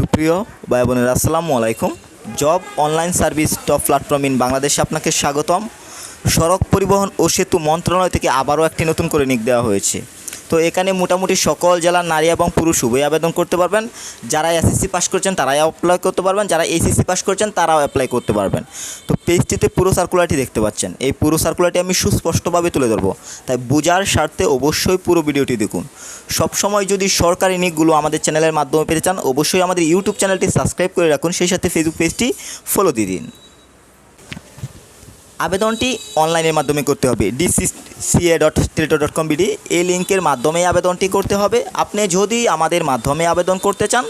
সুপ্রিয় ভাই বোনের, আসসালামু আলাইকুম। Job online service top platform in বাংলাদেশে আপনাকে স্বাগতম। সড়ক পরিবহন ও সেতু মন্ত্রণালয় থেকে আবারও একটি নতুন করে নিক দেওয়া হয়েছে। তো এখানে মোটামুটি সকল জেলার নারী এবং পুরুষ উভয় আবেদন করতে পারবেন। যারা এসএসসি পাস করছেন, তারাই অ্যাপ্লাই করতে পারবেন। যারা এইচএসসি পাস করছেন, তারাও অ্যাপ্লাই করতে পারবেন। তো পেজটিতে পুরো সার্কুলারটি দেখতে পাচ্ছেন। এই পুরো সার্কুলারটি আমি সুস্পষ্টভাবে তুলে ধরবো। তাই বোঝার স্বার্থে অবশ্যই পুরো ভিডিওটি দেখুন। সবসময় যদি সরকারি নিকগুলো আমাদের চ্যানেলের মাধ্যমে পেতে চান, অবশ্যই আমাদের ইউটিউব চ্যানেলটি সাবস্ক্রাইব করে রাখুন। সেই সাথে ফেসবুক পেজটি ফলো দিয়ে দিন। আবেদনটি অনলাইনের মাধ্যমে করতে হবে। DCCA dot Teletalk dot com BD এই লিঙ্কের মাধ্যমে আবেদনটি করতে হবে। আপনি যদি আমাদের মাধ্যমে আবেদন করতে চান,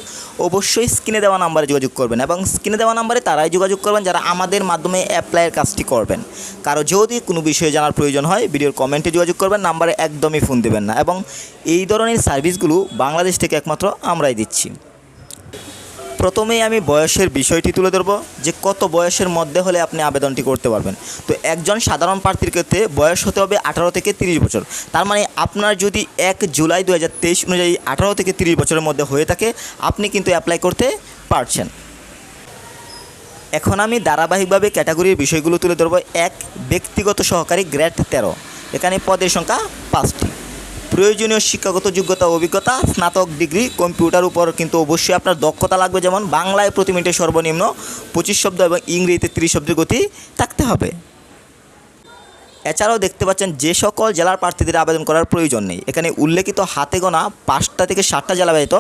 অবশ্যই স্ক্রিনে দেওয়া নাম্বারে যোগাযোগ করবেন এবং স্ক্রিনে দেওয়া নাম্বারে তারাই যোগাযোগ করবেন যারা আমাদের মাধ্যমে অ্যাপ্লাইয়ের কাজটি করবেন। কারও যদি কোনো বিষয়ে জানার প্রয়োজন হয়, ভিডিওর কমেন্টে যোগাযোগ করবেন, নাম্বারে একদমই ফোন দেবেন না এবং এই ধরনের সার্ভিসগুলো বাংলাদেশ থেকে একমাত্র আমরাই দিচ্ছি। প্রথমেই আমি বয়সের বিষয়টি তুলে ধরবো যে কত বয়সের মধ্যে হলে আপনি আবেদনটি করতে পারবেন। তো একজন সাধারণ প্রার্থীর ক্ষেত্রে বয়স হতে হবে আঠারো থেকে তিরিশ বছর। তার মানে আপনার যদি এক জুলাই দু হাজার তেইশ অনুযায়ী আঠারো থেকে তিরিশ বছরের মধ্যে হয়ে থাকে, আপনি কিন্তু অ্যাপ্লাই করতে পারছেন। এখন আমি ধারাবাহিকভাবে ক্যাটাগরির বিষয়গুলো তুলে ধরবো। এক, ব্যক্তিগত সহকারী গ্রেড তেরো। এখানে পদের সংখ্যা পাঁচটি। প্রয়োজনীয় শিক্ষাগত যোগ্যতা অভিজ্ঞতা, স্নাতক ডিগ্রি, কম্পিউটার উপর কিন্তু অবশ্যই আপনার দক্ষতা লাগবে। যেমন বাংলায় প্রতি মিনিটে সর্বনিম্ন পঁচিশ শব্দ এবং ইংরেজিতে ত্রিশ শব্দের গতি থাকতে হবে। এছাড়াও দেখতে পাচ্ছেন যে সকল জেলার প্রার্থীদের আবেদন করার প্রয়োজন নেই। এখানে উল্লেখিত হাতে গোনা পাঁচটা থেকে সাতটা জেলা ব্যতীত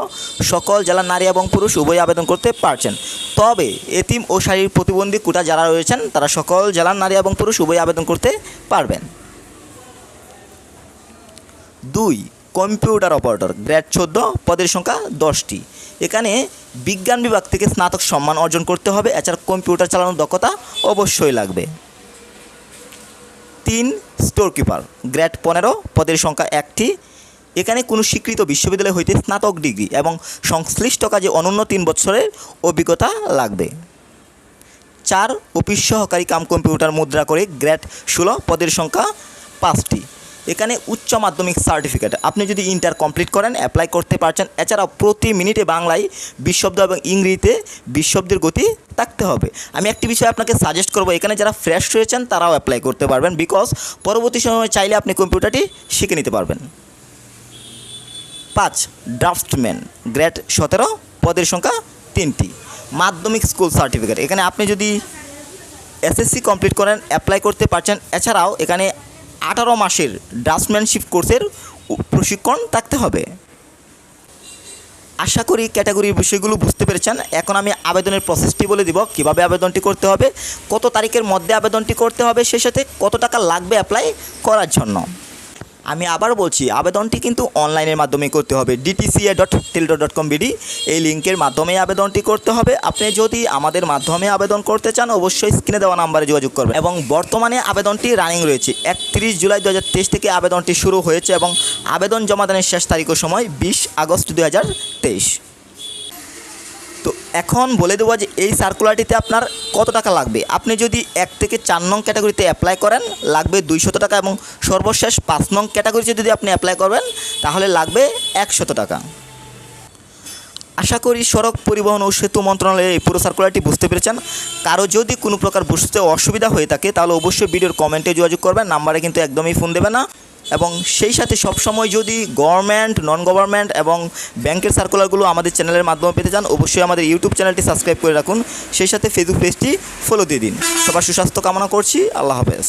সকল জেলার নারী এবং পুরুষ উভয় আবেদন করতে পারছেন। তবে এতিম ও শারীরিক প্রতিবন্ধী কোটা যারা রয়েছেন, তারা সকল জেলার নারী এবং পুরুষ উভয় আবেদন করতে পারবেন। দুই, কম্পিউটার অপারেটর, গ্রেড চোদ্দ, পদের সংখ্যা দশটি। এখানে বিজ্ঞান বিভাগ থেকে স্নাতক সম্মান অর্জন করতে হবে, এছাড়া কম্পিউটার চালানোর দক্ষতা অবশ্যই লাগবে। তিন স্টোর কিপার গ্রেড পনেরো, পদের সংখ্যা একটি। এখানে কোনো স্বীকৃত বিশ্ববিদ্যালয় হইতে স্নাতক ডিগ্রি এবং সংশ্লিষ্ট কাজে অনন্য তিন বছরের অভিজ্ঞতা লাগবে। চার, অফিস সহকারী কাম কম্পিউটার মুদ্রা করে গ্রেড ষোলো, পদের সংখ্যা পাঁচটি। এখানে উচ্চ মাধ্যমিক সার্টিফিকেট আপনি যদি ইন্টার কমপ্লিট করেন অ্যাপ্লাই করতে পারছেন, এছাড়াও প্রতি মিনিটে বাংলায় বিশ শব্দ এবং ইংরেজিতে বিশ শব্দের গতি থাকতে হবে। আমি একটি বিষয় আপনাকে সাজেস্ট করব, এখানে যারা ফ্রেশ রয়েছেন, তারাও অ্যাপ্লাই করতে পারবেন বিকজ পরবর্তী সময়ে চাইলে আপনি কম্পিউটারটি শিখে নিতে পারবেন। পাঁচ ড্রাফটম্যান গ্রেড সতেরো, পদের সংখ্যা তিনটি। মাধ্যমিক স্কুল সার্টিফিকেট এখানে আপনি যদি এসএসসি কমপ্লিট করেন অ্যাপ্লাই করতে পারছেন, এছাড়াও এখানে আঠারো মাসের ড্রাফটম্যানশিপ কোর্সের প্রশিক্ষণ থাকতে হবে। আশা করি ক্যাটাগরির বিষয়গুলো বুঝতে পেরেছেন। এখন আমি আবেদনের প্রসেসটি বলে দিব, কীভাবে আবেদনটি করতে হবে, কত তারিখের মধ্যে আবেদনটি করতে হবে সে সাথে কত টাকা লাগবে অ্যাপ্লাই করার জন্য। আমি আবার বলছি, আবেদনটি কিন্তু অনলাইনের মাধ্যমে করতে হবে। DTCA dot Teletalk dot com BD এই লিঙ্কের মাধ্যমে আবেদনটি করতে হবে। আপনি যদি আমাদের মাধ্যমে আবেদন করতে চান, অবশ্যই স্ক্রিনে দেওয়া নাম্বারে যোগাযোগ করবেন। এবং বর্তমানে আবেদনটি রানিং রয়েছে। একত্রিশ জুলাই দু হাজার তেইশ থেকে আবেদনটি শুরু হয়েছে এবং আবেদন জমাদানের শেষ তারিখের সময় বিশ আগস্ট দু হাজার তেইশ। এখন বলে দেবো যে এই সার্কুলারটিতে আপনার কত টাকা লাগবে? আপনি যদি এক থেকে চার নং ক্যাটাগরিতে অ্যাপ্লাই করেন, লাগবে দুইশত টাকা এবং সর্বশেষ পাঁচ নং ক্যাটাগরিতে যদি আপনি অ্যাপ্লাই করবেন, তাহলে লাগবে একশত টাকা। আশা করি সড়ক পরিবহন ও সেতু মন্ত্রণালয়ের এই পুরো সার্কুলারটি বুঝতে পেরেছেন। কারও যদি কোনো প্রকার বুঝতে অসুবিধা হয়ে থাকে, তাহলে অবশ্যই ভিডিওর কমেন্টে যোগাযোগ করবেন, নাম্বারে কিন্তু একদমই ফোন দেবে না। এবং সেই সাথে সবসময় যদি গভর্নমেন্ট নন গভর্নমেন্ট এবং ব্যাংকের সার্কুলারগুলো আমাদের চ্যানেলের মাধ্যমে পেতে চান, অবশ্যই আমাদের ইউটিউব চ্যানেলটি সাবস্ক্রাইব করে রাখুন। সেই সাথে ফেসবুক পেজটি ফলো দিয়ে দিন। সবার সুস্বাস্থ্য কামনা করছি। আল্লাহ হাফেজ।